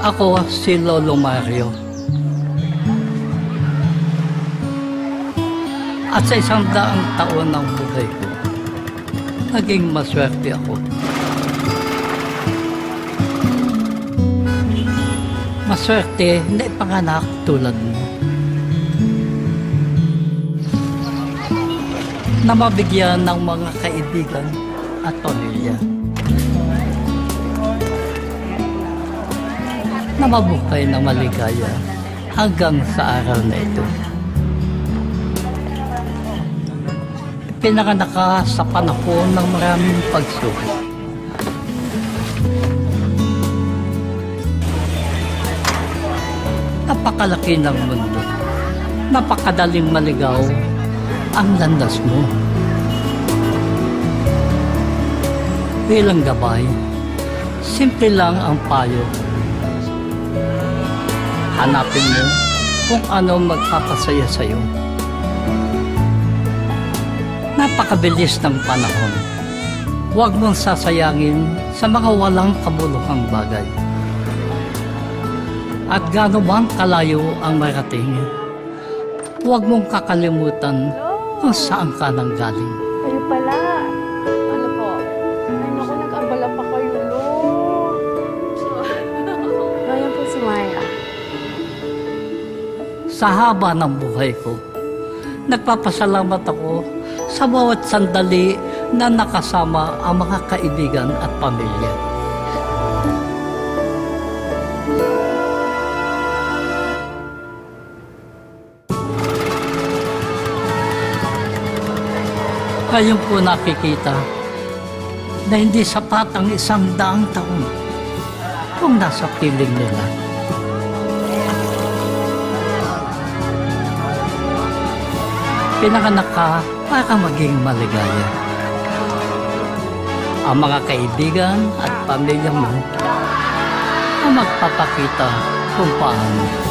Ako si Lolo Mario. At sa isang daang taon ng buhay ko, naging maswerte ako. Maswerte na ipanganak tulad mo. Na mabigyan ng mga kaibigan at pamilya. Na mabuhay na maligaya hanggang sa araw na ito. Pinanganak ka sa panahon ng maraming pagsubok. Napakalaki ng mundo. Napakadaling maligaw ang landas mo. Bilang gabay, simple lang ang payo. Hanapin mo kung ano magpapasaya sa'yo. Napakabilis ng panahon. Huwag mong sasayangin sa mga walang kabuluhang bagay. At gaano man kalayo ang marating, huwag mong kakalimutan kung saan ka nang galing. Kayo pala. Sa haba ng buhay ko, nagpapasalamat ako sa bawat sandali na nakasama ang mga kaibigan at pamilya. Ngayon po nakikita na hindi sapat ang isang daang taon kung nasa piling nila. Pinanganak ka para maging maligaya. Ang mga kaibigan at pamilya mo ang magpapakita kung paano.